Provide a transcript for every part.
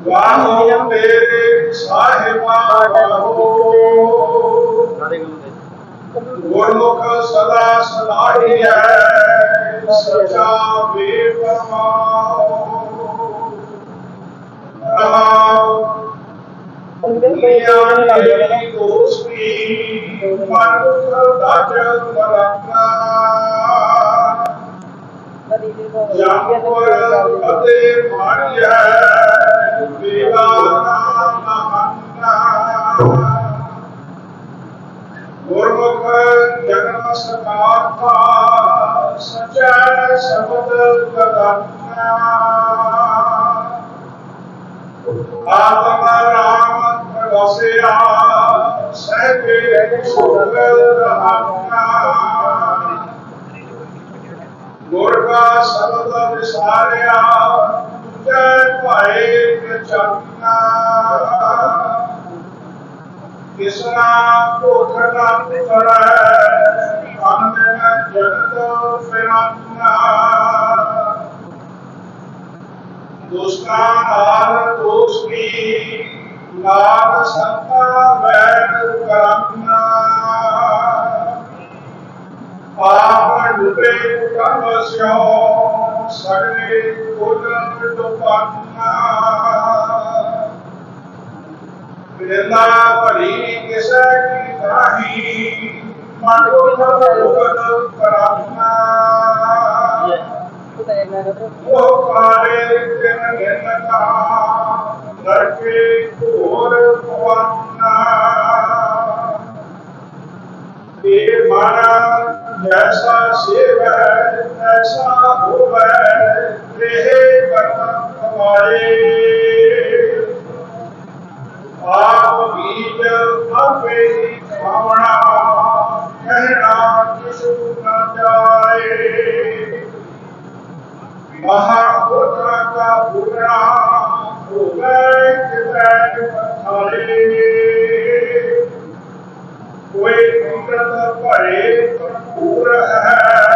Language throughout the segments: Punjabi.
बाहो तेरे साहिबा बाहो गोलोक सदा सलाही है सचा बेपरमाओ दुनिया ने दोस्ती मन सदा चल मरना जानवर फते मारिया गुरमुख जन्म समाप्ता सचय सबद आत्म राम प्रवसेरा सहते सुगल आत्मा ਸੁਖ ਰਹਾਨਾ ਗੁਰ ਕਾ ਸ਼ਬਦ ਵਿਸਾਰਿਆ ਤੁਝੇ ਭਾਏ ਪ੍ਰਚੰਨਾ ਕਿਸਨਾ ਭੋਖ ਨਾ ਕਰੈ ਅੰਨ ਜਗਤ ਫਿਰੰਨਾ ਦੁਸ਼ਟਾਂ ਨਾਲ ਦੋਸਤੀ ਨਾਮ ਸੰਤਾ ਵੈਰ ਕਰੰਨਾ ਪਾਪ ਡੁਬੇ ਕਰਮ சகலே பிறந்தாவரி கிசகி தாஹி மனோத உகத பராத்மா वो काले जन जनता लड़के घोर पवन्ना ये माना जैसा शिव है। ऐसा होवे रेहे कर्म कमाए आप बीज कहना किसु न जाए महापुत्र का पूरा कोई विकृत परे पूर है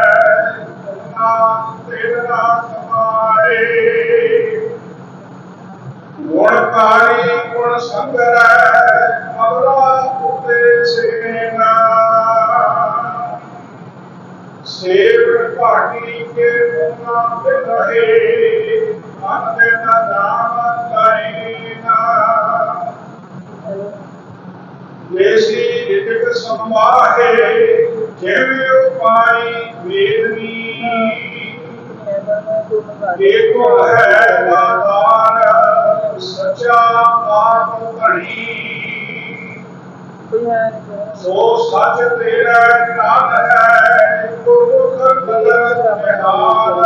गुणकारी गुण संगर अमरा उपदेशेना सेव पाटी के गुना ਏਕੋ ਹੈ ਦਾਤਾਰ ਸਚਾ ਆਪ ਧਣੀ। ਸੋ ਸੱਚ ਤੇਰਾ ਨਾਮ ਹੈ ਗੁਰਮੁਖ ਗਲਤ ਨਿਹਾਲ।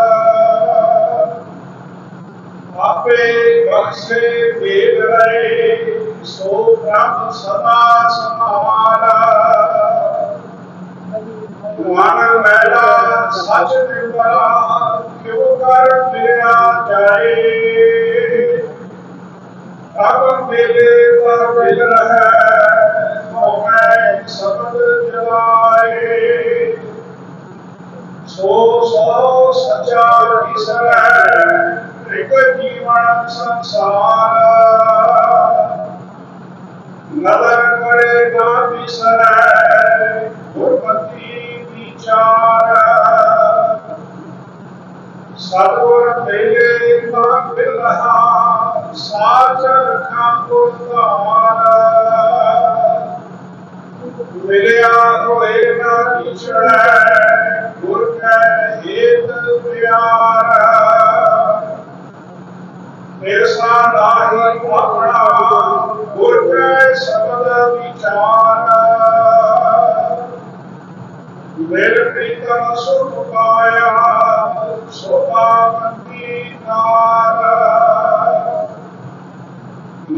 ਆਪੇ ਬਖਸ਼ੇ ਦੇ ਰਹੇ, ਸੋ ਪ੍ਰਭ ਸਦਾ ਸਮਾਲਾ Yeah. ਸਾਚਰ ਖਾਕੋ ਧਾਰ ਮਿਲਿਆ ਹੋਏ ਨਾ ਪਿਛੜੈ ਗੁਰ ਕੈ ਹੇਤ ਪਿਆਰ ਨਿਰਸਾ ਨਾਹੀ ਆਪਣਾ ਗੁਰ ਕੈ ਸ਼ਬਦ ਵਿਚਾਰ ਮੇਰ ਪ੍ਰੀਤਮ ਸੁਖ ਪਾਇਆ ਸੋ ਪਾਵਨ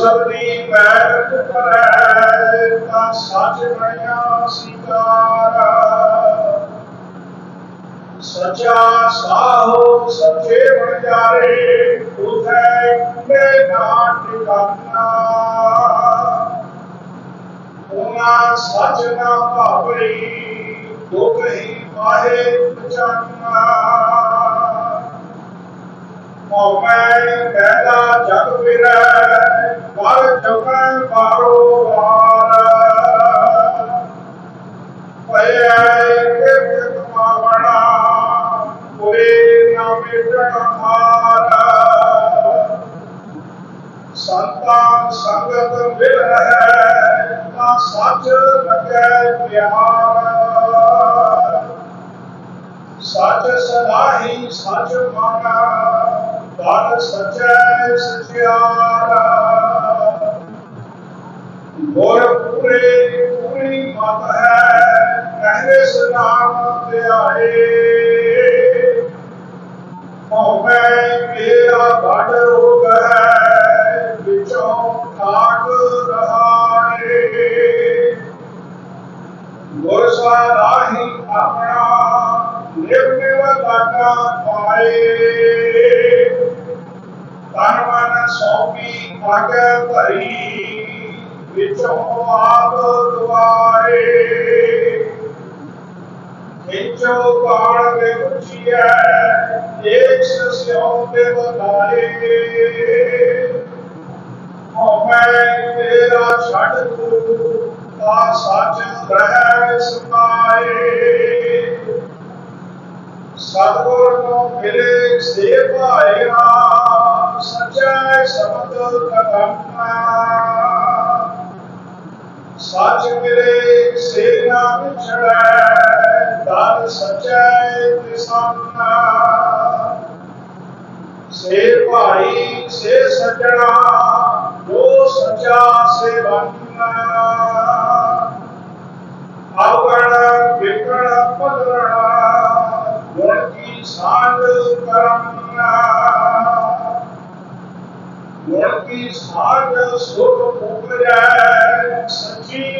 ਚਿਤ ਕੰਡੋਰਾ ਸਪੈ ਕਰੈ ਤਾਂ ਸੱਚ ਬਣਿਆ ਸਿਕਾਰਾ ਸਚਾ ਸਾਹੋ ਸੱਚੇ ਬਣ ਜਾਰੇ ਉਥੈ ਕੁਲੇ ਨਾ ਟਿਕਾਣਾ ਉਹਨਾਂ ਸੱਚ ਨਾ ਭਾਵਈ ਦੁਖ ਹੀ ਪਾਹੇ ਪਛਾਨਾ ਮੋਮੈ ਪਹਿਲਾ ਜਗ ਫਿਰੈ ਪਰ ਜਗੈ ਬਾਰੋ ਵਾਰ। ਭਇਐ ਕਿਰਤ ਕਮਾਵਣਾ ਕੋਈ ਨਾ ਮਿਟਣ ਹਾਰ। ਸੰਤਾਂ ਸੰਗਤ ਮਿਲ ਰਹਿ ਤਾਂ ਸੱਚ ਲੱਗੈ ਪਿਆਰ। ਸੱਚ ਸਲਾਹੀ ਸੱਚ ਮਾਨਾ ਗੱਲ ਸਚੈ ਸਚਿਆਰ। और पूरे, पूरी मत है, पहले सलाम आए। मैं, मेरा बड़ रोग है बिचों काट रहा है गुरसा राही अपना निवने वाला पाए। तन मन सौंपी आगे धरी ਵਿਚੋਂ ਆਪ ਦੁਆਰੇ ਖਿੱਚੋ ਬਾਣ ਦੇ ਉੱਚੀਐ ਇੱਕ ਸਿਉ ਦੇ ਵਧਾਏ ਹਉਮੈ ਤੇਰਾ ਛੱਡ ਤੂੰ ਤਾ ਸੱਚ ਰਹਿ ਸਮਾਏ ਸਤਿਗੁਰ ਨੂੰ ਮਿਲੇ ਸੇ ਭਾਏਗਾ ਸਚੈ ਸ਼ਬਦ ਕਦਮਾ ਸੱਚ ਮਿਲੇ ਸੇ ਨਾ ਵਿਛੜੈ ਦਰ ਸਚੈ ਤਿਸਾਨਾ ਸੇ ਭਾਈ, ਸੇ ਸਜਣਾ ਜੋ ਸਚਾ ਸੇ ਬੰਨਾ ਆਵਣ, ਵਿਕਣ ਪਦਰਣਾ ਗੁਣ ਕੀ ਸਾਧ ਕਰਨਾ ਗੁਣ ਕੀ ਸਾਧ ਸੁਖ ਉਪਜੈ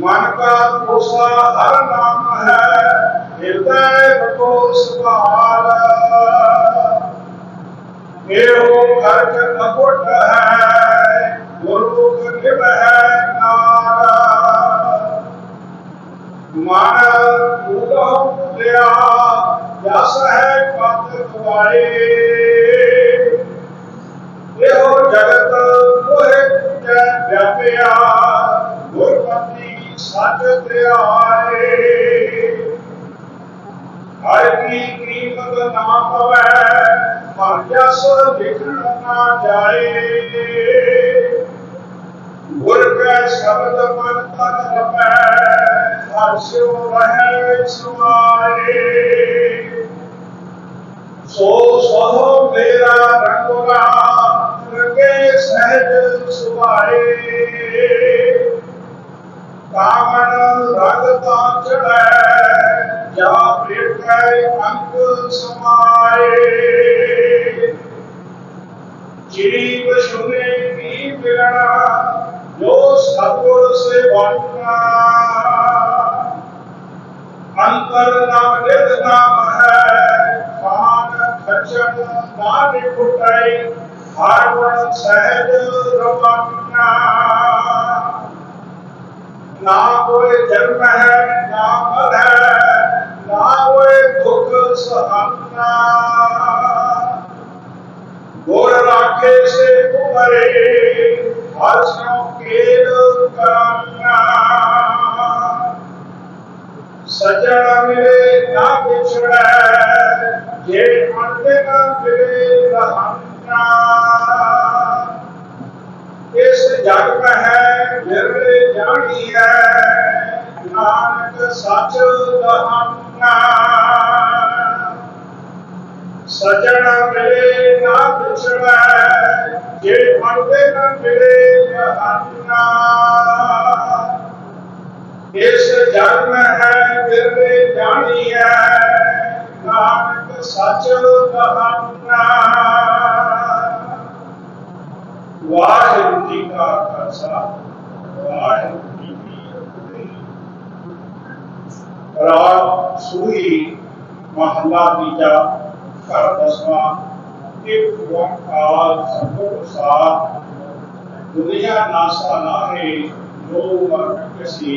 ਮਨ ਕਾ ਕੋਸਾ ਹਰ ਨਾਮ ਹੈ, ਹਿਰਦੈ ਬਕੋ ਸੁਭਾਲ। ਇਹੋ ਘਰ ਚ ਹੈ ਗੁਰੂ ਨਿਭ ਹੈ ਨਾਰ। ਮਨ ਉਦਹੁ ਲਿਆ ਜਸ ਹੈ ਪਤ ਗਵਾਏ ਸੱਚ ਹਰ ਕੀ ਕੀਮਤ ਨਾ ਪਵੈ ਮਰ ਜਸ ਲਿਖਣ ਨਾ ਜਾਏ। ਗੁਰ ਕੈ ਸ਼ਬਦ ਮਨ ਤਨ ਰਪੈ ਹਰ ਸਿਉ ਰਹਿ ਸੁਆਏ ਸੋ ਸੋ ਮੇਰਾ ਰੰਗਵਾ ਰੰਗੇ ਸਹਿਜ ਸੁਭਾਏ। ਕਾਮਨ ਰਗ ਤਾਂ ਚੜੈ ਜਾ ਪ੍ਰਿਖੈ ਅੰਕ ਸਮਾਏ। ਜੀਵ ਸੁਨੇ ਕੀ ਮਿਲਣਾ, ਜੋ ਸਤਿਗੁਰ ਸੇ ਬਣਨਾ ਅੰਤਰ ਨਾਮ ਨਿਤ ਨਾਮ ਹੈ ਖਾਨ ਖਚਨ ਨਾਨਕ ਫੁਟਾਈ ਹਰ ਗੁਣ ਸਹਿਜ ਰਵਾਨਾ। ना कोई जन्म है, ना मर है, ना कोई दुख सहना गोर राखे से उमरे हर्षों के करना। सजन मिले ना बिछड़े, ये मंडे ना मिले रहना। ਇਸ ਜਗ ਹੈ ਮੇਰੇ ਜਾਣੀ ਹੈ। ਨਾਨਕ ਸੱਚ ਦਹਾਨਾ ਸਜਣ ਮਿਲੇ ਨਾ ਵਿਛੜੈ ਜੇ ਮਨ ਨਾ ਮਿਲੇ ਰਹਨਾ ਇਸ ਜਗ ਹੈ ਮੇਰੇ ਜਾਣੀ ਹੈ। ਨਾਨਕ ਸੱਚ ਕਹਾਣਾ वाहेगुरु जी का खालसा वाहेगुरु जी की फतेह राग महला बीजा घर दसवा एक ओंकार सतगुर प्रसाद दुनिया नासा लाहे जो वर्ग किसी,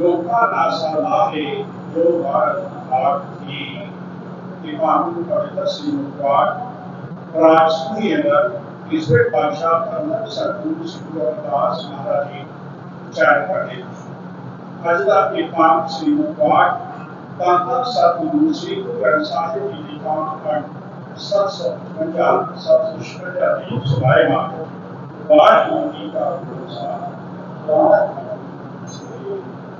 लोका नासा लाहे जो वर्ग भाग की इमाम पवित्र सिंह पाठ राजनीय अंदर तीसरे बादशाह अनंत सतगुरु सतगुरु दास महाराज जी चार पढ़े हजरा के पाँच श्री तांता सतगुरु श्री गुरु ग्रंथ साहिब जी के पाँच पाठ सत सौ पचवंजा सत सौ छपंजा योग मात्र पाठ होने का